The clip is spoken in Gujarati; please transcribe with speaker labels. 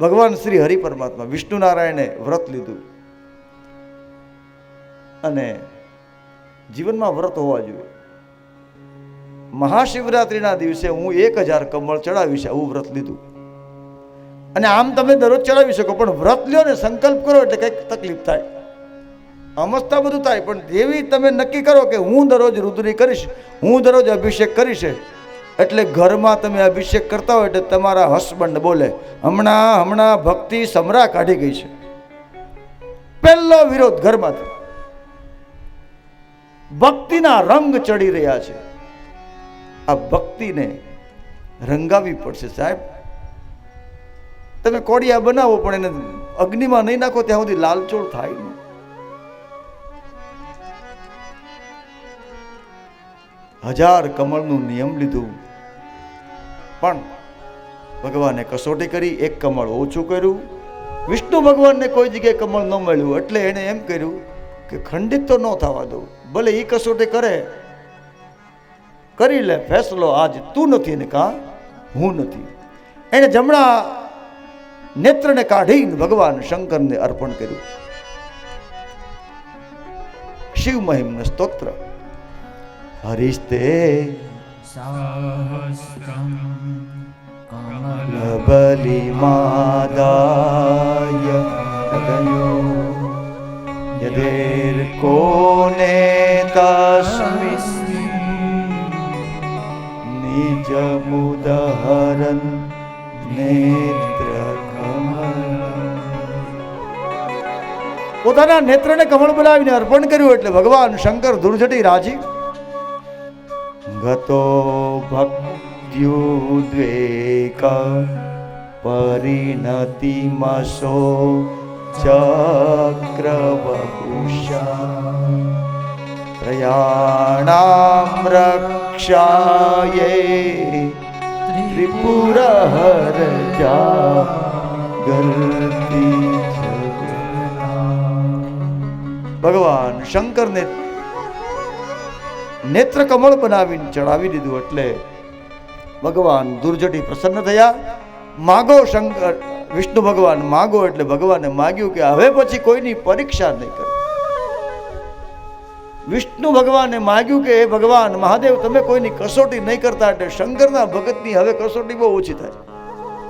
Speaker 1: ભગવાન શ્રી હરિ પરમાત્મા વિષ્ણુ નારાયણે વ્રત લીધું. અને જીવનમાં વ્રત હોવા જોઈએ. મહાશિવરાત્રિના દિવસે હું એક હજાર કમળ ચડાવીશ આવું વ્રત લીધું. અને આમ તમે દરરોજ ચડાવી શકો, પણ વ્રત લ્યો ને સંકલ્પ કરો એટલે કંઈક તકલીફ થાય. અમસ્તા બધું થાય, પણ જેવી તમે નક્કી કરો કે હું દરરોજ રુદ્રી કરીશ, હું દરરોજ અભિષેક કરીશ એટલે ઘરમાં તમે અભિષેક કરતા હોય એટલે તમારા હસબન્ડ બોલે, હમણાં હમણાં ભક્તિ સમરા કાઢી ગઈ છે. પહેલો વિરોધ ઘરમાંથી ભક્તિના રંગ ચડી રહ્યા છે. આ ભક્તિને રંગાવી પડશે સાહેબ. તમે કોડિયા બનાવો, પણ એને અગ્નિમાં નહીં નાખો, ત્યાં સુધી લાલચોળ થાય નહીં. હજાર કમળનું નિયમ લીધું. પણ ભગવાને કસોટી કરી, એક કમળ ઓછું કર્યું. વિષ્ણુ ભગવાનને કોઈ જગ્યાએ કમળ ન મળ્યું, એટલે એણે એમ કર્યું કે ખંડિત તો ન થવા દઉં, ભલે એ કસોટી કરે. કરી લે, ફેસલો, આજ તું નથી ને કાં, હું નથી. એણે જમણા નેત્રને કાઢીને ભગવાન શંકરને અર્પણ કર્યું. શિવ મહિમન સ્તોત્ર. હરિસ્તે
Speaker 2: સહસ્ત્રમ
Speaker 1: બલિમાદાય હૃદયો यदेर्को કોને निजमुदहरन् પોતાના નેત્રને કમળ બોલાવીને અર્પણ કર્યું એટલે ભગવાન શંકર ધૂળઝટી રાજી. ગતો ભક્ત્યુદ્વેક પરિણતિમસો ચક્રવપુષા પ્રયાણામ રક્ષાયે ત્રિપુરહર જાગર્તિ ભગવાન શંકરને નેત્ર કમળ બનાવીને ચડાવી દીધું એટલે ભગવાન દુર્જટી પ્રસન્ન થયા માગો શંકર, વિષ્ણુ ભગવાન માગો એટલે ભગવાને માગ્યું કે હવે પછી કોઈની પરીક્ષા નહીં કરો. વિષ્ણુ ભગવાને માગ્યું કે, હે ભગવાન, મહાદેવ, તમે કોઈની કસોટી નહીં કરતા એટલે શંકરના ભગતની હવે કસોટી બહુ ઓછી થાય